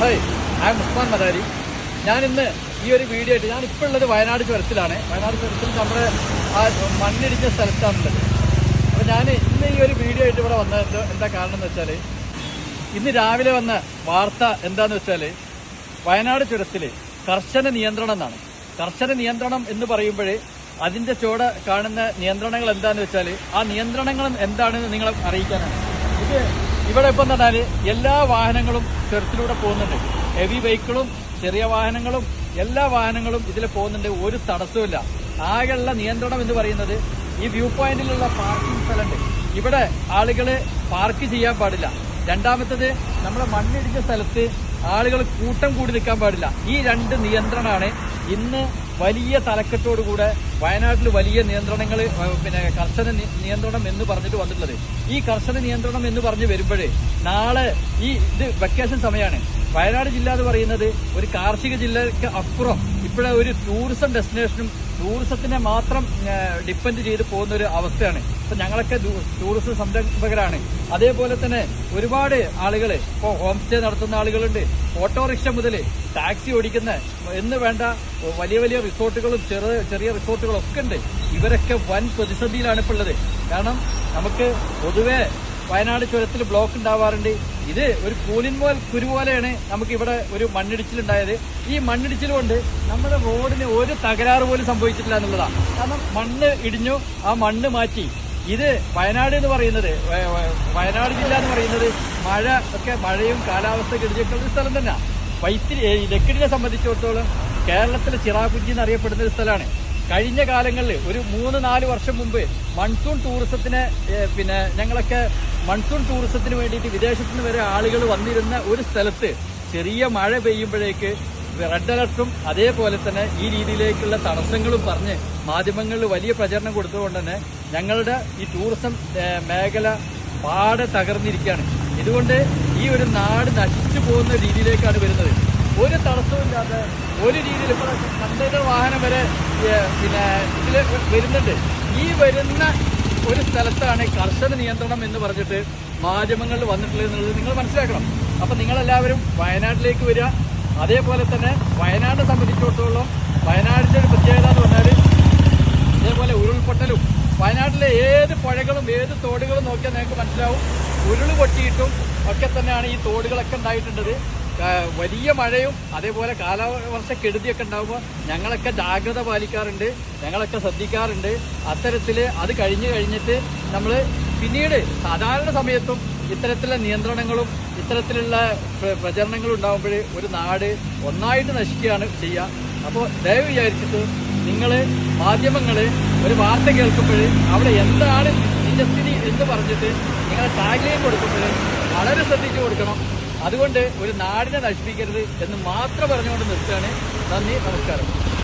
Hi I'm Usman Madari ഞാൻ ഇന്ന് ഈ ഒരു വീഡിയോ ആയിട്ട് ഞാൻ ഇപ്പോൾ ഉള്ളത് വയനാട് ചുരത്തിലാണ്. വയനാട് ചുരത്തിൽ നമ്മുടെ ആ മണ്ണിടിച്ച സ്ഥലത്താണുള്ളത്. അപ്പോൾ ഞാൻ ഇന്ന് ഈ ഒരു വീഡിയോ ആയിട്ട് ഇവിടെ വന്നത് എന്താ കാരണം എന്ന് വെച്ചാൽ ഇന്ന് രാവിലെ വന്ന വാർത്ത എന്താന്ന് വെച്ചാൽ വയനാട് ചുരത്തിൽ കർശന നിയന്ത്രണം എന്നാണ്. കർശന നിയന്ത്രണം എന്ന് പറയുമ്പോൾ അതിന്റെ ചുവടെ കാണുന്ന നിയന്ത്രണങ്ങൾ എന്താണെന്ന് വെച്ചാൽ ആ നിയന്ത്രണങ്ങൾ എന്താണെന്ന് നിങ്ങളെ അറിയിക്കാനാണ്. ഇത് ഇവിടെ ഇപ്പം പറഞ്ഞാൽ എല്ലാ വാഹനങ്ങളും ചുരത്തിലൂടെ പോകുന്നുണ്ട്. ഹെവി വെഹിക്കിളും ചെറിയ വാഹനങ്ങളും എല്ലാ വാഹനങ്ങളും ഇതിൽ പോകുന്നുണ്ട്. ഒരു തടസ്സമില്ല ആകെയുള്ള നിയന്ത്രണം എന്ന് പറയുന്നത് ഈ വ്യൂ പോയിന്റിലുള്ള പാർക്കിംഗ് സ്ഥലമുണ്ട്. ഇവിടെ ആളുകൾ പാർക്ക് ചെയ്യാൻ പാടില്ല. രണ്ടാമത്തത് നമ്മുടെ മണ്ണിടിച്ച സ്ഥലത്ത് ആളുകൾ കൂട്ടം കൂടി നിൽക്കാൻ പാടില്ല. ഈ രണ്ട് നിയന്ത്രണമാണ് ഇന്ന് വലിയ തലക്കെട്ടോടുകൂടെ വയനാട്ടിൽ വലിയ നിയന്ത്രണങ്ങൾ പിന്നെ കർശന നിയന്ത്രണം എന്ന് പറഞ്ഞിട്ട് വന്നിട്ടുള്ളത്. ഈ കർശന നിയന്ത്രണം എന്ന് പറഞ്ഞ് വരുമ്പോഴേ നാളെ ഈ ഇത് വെക്കേഷൻ സമയമാണ് വയനാട് ജില്ല എന്ന് പറയുന്നത് ഒരു കാർഷിക ജില്ലയ്ക്ക് അപ്പുറം ഇപ്പോഴെ ഒരു ടൂറിസം ഡെസ്റ്റിനേഷനും ടൂറിസത്തിനെ മാത്രം ഡിപ്പെൻഡ് ചെയ്ത് പോകുന്ന ഒരു അവസ്ഥയാണ്. ഞങ്ങളൊക്കെ ടൂറിസ്റ്റ് ടൂറിസം സംരംഭകരാണ്. അതേപോലെ തന്നെ ഒരുപാട് ആളുകൾ ഇപ്പോൾ ഹോം സ്റ്റേ നടത്തുന്ന ആളുകളുണ്ട്. ഓട്ടോറിക്ഷ മുതൽ ടാക്സി ഓടിക്കുന്ന എന്ന് വേണ്ട വലിയ വലിയ റിസോർട്ടുകളും ചെറിയ ചെറിയ റിസോർട്ടുകളും ഒക്കെ ഉണ്ട്. ഇവരൊക്കെ വൻ പ്രതിസന്ധിയിലാണ് ഇപ്പോൾ ഉള്ളത്. കാരണം നമുക്ക് പൊതുവെ വയനാട് ചുരത്തിൽ ബ്ലോക്ക് ഉണ്ടാവാറുണ്ട്. ഇത് ഒരു കൂലിൻപോൽ കുരുപോലെയാണ് നമുക്ക് ഇവിടെ ഒരു മണ്ണിടിച്ചിലുണ്ടായത്. ഈ മണ്ണിടിച്ചിൽ കൊണ്ട് നമ്മുടെ റോഡിന് ഒരു തകരാറ് പോലും സംഭവിച്ചിട്ടില്ല എന്നുള്ളതാണ്. കാരണം മണ്ണ് ഇടിഞ്ഞു ആ മണ്ണ് മാറ്റി. ഇത് വയനാട് എന്ന് പറയുന്നത് വയനാട് ജില്ല എന്ന് പറയുന്നത് മഴ ഒക്കെ മഴയും കാലാവസ്ഥ കെടുതിയൊക്കെയുള്ള സ്ഥലം തന്നെയാണ് വൈത്തിരി ലക്കിടിനെ സംബന്ധിച്ചിടത്തോളം കേരളത്തിലെ ചിറാപുഞ്ചി എന്നറിയപ്പെടുന്ന ഒരു സ്ഥലമാണ്. കഴിഞ്ഞ കാലങ്ങളിൽ ഒരു മൂന്ന് നാല് വർഷം മുമ്പ് മൺസൂൺ ടൂറിസത്തിന് പിന്നെ ഞങ്ങളൊക്കെ മൺസൂൺ ടൂറിസത്തിന് വേണ്ടിയിട്ട് വിദേശത്തുനിന്ന് വരെ ആളുകൾ വന്നിരുന്ന ഒരു സ്ഥലത്ത് ചെറിയ മഴ പെയ്യുമ്പോഴേക്ക് റെഡ് അലർട്ടും അതേപോലെ തന്നെ ഈ രീതിയിലേക്കുള്ള തടസ്സങ്ങളും പറഞ്ഞ് മാധ്യമങ്ങളിൽ വലിയ പ്രചരണം കൊടുത്തുകൊണ്ട് തന്നെ ഞങ്ങളുടെ ഈ ടൂറിസം മേഖല പാടെ തകർന്നിരിക്കുകയാണ്. ഇതുകൊണ്ട് ഈ ഒരു നാട് നശിച്ചു പോകുന്ന രീതിയിലേക്കാണ് വരുന്നത്. ഒരു തടസ്സമില്ലാതെ ഒരു രീതിയിൽ ഇപ്പോൾ കണ്ടെയ്നർ വാഹനം വരെ പിന്നെ ഇതിൽ വരുന്നുണ്ട്. ഈ വരുന്ന ഒരു സ്ഥലത്താണ് കർശന നിയന്ത്രണം എന്ന് പറഞ്ഞിട്ട് മാധ്യമങ്ങളിൽ വന്നിട്ടുള്ളത് എന്നുള്ളത് നിങ്ങൾ മനസ്സിലാക്കണം. അപ്പം നിങ്ങളെല്ലാവരും വയനാട്ടിലേക്ക് വരിക. അതേപോലെ തന്നെ വയനാടിനെ സംബന്ധിച്ചിടത്തോളം വയനാടിന്റെ ഒരു പ്രത്യേകത എന്ന് പറഞ്ഞാൽ അതേപോലെ ഉരുൾപൊട്ടലും. വയനാട്ടിലെ ഏത് പുഴകളും ഏത് തോടുകളും നോക്കിയാൽ നിങ്ങൾക്ക് മനസ്സിലാവും. ഉരുൾ പൊട്ടിയിട്ടും ഒക്കെ തന്നെയാണ് ഈ തോടുകളൊക്കെ ഉണ്ടായിട്ടുള്ളത്. വലിയ മഴയും അതേപോലെ കാലാവർഷ കെടുതിയൊക്കെ ഉണ്ടാകുമ്പോൾ ഞങ്ങളൊക്കെ ജാഗ്രത പാലിക്കാറുണ്ട്. ഞങ്ങളൊക്കെ ശ്രദ്ധിക്കാറുണ്ട്. അത്തരത്തിൽ അത് കഴിഞ്ഞ് കഴിഞ്ഞിട്ട് നമ്മൾ പിന്നീട് സാധാരണ സമയത്തും ഇത്തരത്തിലുള്ള നിയന്ത്രണങ്ങളും ഇത്തരത്തിലുള്ള പ്ര- പ്രചരണങ്ങളും ഉണ്ടാകുമ്പോൾ ഒരു നാട് ഒന്നായിട്ട് നശിക്കുകയാണ് ചെയ്യുക അപ്പോൾ ദയവ് വിചാരിച്ചിട്ട് നിങ്ങൾ മാധ്യമങ്ങൾ ഒരു വാർത്ത കേൾക്കുമ്പോൾ അവിടെ എന്താണ് നിജസ്ഥിതി എന്ന് പറഞ്ഞിട്ട് നിങ്ങൾ ടാഗ്ലൈൻ കൊടുക്കുമ്പോൾ വളരെ ശ്രദ്ധിച്ചു കൊടുക്കണം. അതുകൊണ്ട് ഒരു നാടിനെ നശിപ്പിക്കരുത് എന്ന് മാത്രം പറഞ്ഞുകൊണ്ട് നിർത്തുകയാണ്. നന്ദി നമസ്കാരം.